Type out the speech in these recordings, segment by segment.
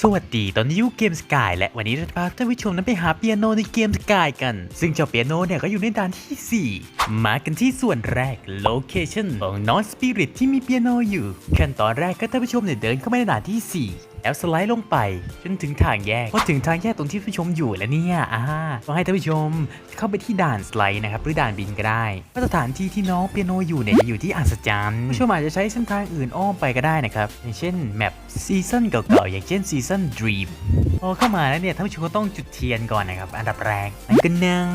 สวัสดีตอนนี้อยู่เกมสกายและวันนี้เราจะพาท่านผู้ชมนั้นไปหาเปียโนในเกมสกายกัน ซึ่งเจ้าเปียโนเนี่ยก็อยู่ในด่านที่ 4 มากันที่ส่วนแรกโลเคชันของน้องสปิริตที่มีเปียโนอยู่ ขั้นตอนแรกก็ท่านผู้ชมเนี่ยเดินเข้าไปในด่านที่ 4 แล้วสไลด์ลงไปจนถึงทางแยกพอถึงทางแยกตรงที่ผู้ชมอยู่แล้วเนี่ยอ่าต้องให้ท่านผู้ชมเข้าไปที่ด่านสไลด์นะครับหรือด่านบินก็ได้มาตรฐานที่ที่น้องเปียโนอยู่เนี่ยจะอยู่ที่อัศจรรย์ผู้ชมอาจจะใช้เส้นทางอื่นอ้อมไปก็ได้นะครับอย่างเช่นแมปซีซันเก่าๆอย่างเช่นซีซันดรีมพอเข้ามาแล้วเนี่ยท่านผู้ชมก็ต้องจุดเทียนก่อนนะครับอันดับแรกนั่นก็นั่ง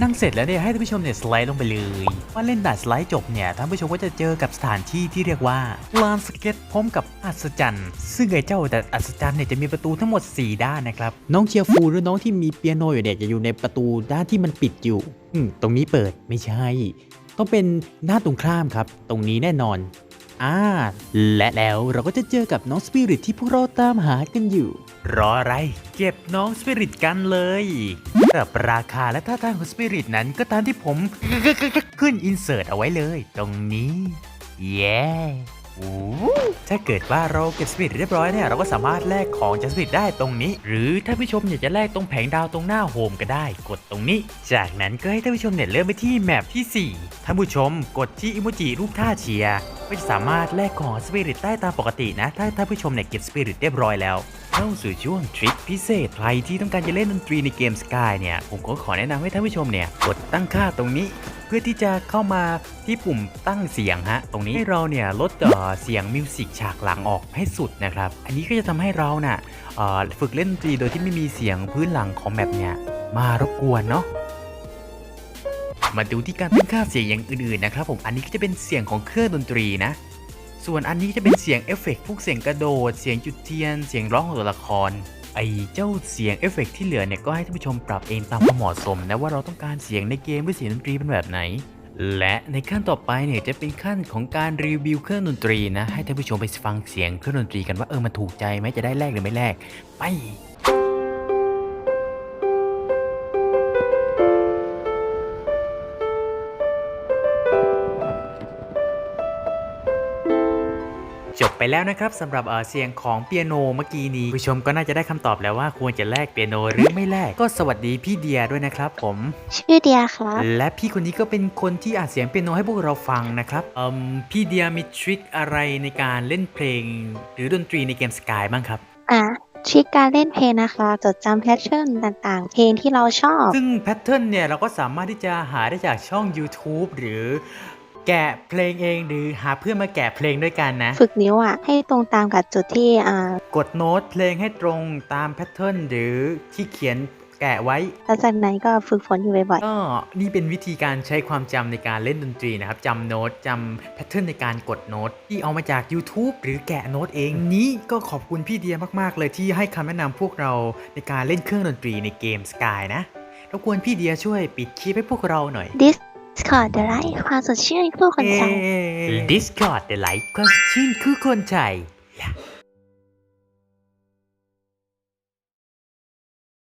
นั่งเสร็จแล้วเนี่ยให้ท่านผู้ชมเนี่ยสไลด์ลงไปเลยว่าเล่นด่านสไลด์จบเนี่ยท่านผู้ชมก็จะเจอกับสถานที่ที่เรียกว่าลานสเก็ตพร้อมกับอัศจรรย์ ซึ่งไอ้เจ้าแต่อัศจรรย์เนี่ยจะมีประตูทั้งหมด 4 ด้านนะครับ น้องเชียร์ฟูหรือน้องที่มีเปียโนอยู่เนี่ยจะอยู่ในประตูด้านที่มันปิดอยู่ อืมตรงนี้เปิดไม่ใช่ ต้องเป็นหน้าตรงข้ามครับ ตรงนี้แน่นอนอ่าและแล้วเราก็จะเจอกับน้องสปิริตที่พวกเราตามหากันอยู่ รออะไร เก็บน้องสปิริตกันเลยกับราคาและท่าทางของสปิริตนั้นก็ตามที่ผมขึ้นอินเสิร์ตเอาไว้เลย ตรงนี้ เย้โอ้ ถ้าเกิดว่าเราเก็บสปิริตเรียบร้อยเนี่ยเราก็สามารถแลกของจากสปิริตได้ตรงนี้ หรือถ้าผู้ชมอยากจะแลกตรงแผงดาวตรงหน้าโฮมก็ได้ กดตรงนี้ จากนั้นก็ให้ท่านผู้ชมเนี่ยเลื่อนไปที่แมปที่ 4 ท่านผู้ชมกดที่อิโมจิรูปท่าเชียร์ก็จะสามารถแลกของสปิริตได้ตามปกตินะ ถ้าท่านผู้ชมเนี่ยเก็บสปิริตเรียบร้อยแล้ว เข้าสู่ช่วงทริคพิเศษ ใครที่ต้องการจะเล่นดนตรีในเกม Sky เนี่ย ผมก็ขอแนะนำให้ท่านผู้ชมเนี่ย กดตั้งค่าตรงนี้ เพื่อที่จะเข้ามาที่ปุ่มตั้งเสียงฮะ ตรงนี้ให้เราเนี่ยลดเเสียงมิวสิกฉากหลังออกให้สุดนะครับ อันนี้ก็จะทำให้เราน่ะเอ่อฝึกเล่นดนตรีโดยที่ไม่มีเสียงพื้นหลังของแบบเนี่ยมารบกวนเนาะมาดูที่การตั้งค่าเสียงอย่างอื่นๆนะครับผม อันนี้ก็จะเป็นเสียงของเครื่องดนตรีนะ ส่วนอันนี้จะเป็นเสียงเอฟเฟกต์พวกเสียงกระโดด เสียงจุดเทียน เสียงร้องของตัวละคร ไอ้เจ้าเสียงเอฟเฟกต์ที่เหลือเนี่ยก็ให้ท่านผู้ชมปรับเองตามความเหมาะสมนะว่าเราต้องการเสียงในเกมหรือเสียงดนตรีเป็นแบบไหน และในขั้นต่อไปเนี่ยจะเป็นขั้นของการรีวิวเครื่องดนตรีนะให้ท่านผู้ชมไปฟังเสียงเครื่องดนตรีกันว่าเออมันถูกใจไหมจะได้แลกหรือไม่แลกไป จบไปแล้วนะครับสำหรับเอ่อเสียงของเปียโนเมื่อกี้นี้ผู้ชมก็น่าจะได้คำตอบแล้วว่าควรจะแลกเปียโนหรือไม่แลกก็สวัสดีพี่เดียด้วยนะครับ ผมชื่อเดียครับและพี่คนนี้ก็เป็นคนที่อัดเสียงเปียโนให้พวกเราฟังนะครับเอ่มพี่เดียมีทริคอะไรในการเล่นเพลง หรือดนตรีในเกมสกายบ้างครับอะทริคการเล่นเพลงนะคะ จดจำแพทเทิร์นต่างๆ เพลงที่เราชอบ ซึ่งแพทเทิร์นเนี่ยเราก็สามารถที่จะหาได้จากช่อง YouTube หรือ แกะเพลงเองหรือหาเพื่อนมาแกะเพลงด้วยกันนะ ฝึกนิ้วอะ ให้ตรงตามกับจุดที่อ่ากดโน้ตเพลงให้ตรงตามแพทเทิร์นหรือที่เขียนแกะไว้แล้วจากนั้นก็ฝึกฝนอยู่บ่อยก็นี่เป็นวิธีการใช้ความจำในการเล่นดนตรีนะครับจำโน้ตจำแพทเทิร์นในการกดโน้ต ที่เอามาจาก YouTube หรือแกะโน้ตเองนี้ก็ขอบคุณพี่เดียมากๆ เลยที่ให้คำแนะนำพวกเราในการเล่นเครื่องดนตรีในเกม Sky นะรบกวนพี่เดียช่วยปิดคลิปให้พวกเราหน่อยๆ Discord เดอะไลท์ความสดชื่นคู่คนใจ Discord เด e ไลท์ความชื่นคือคนใจ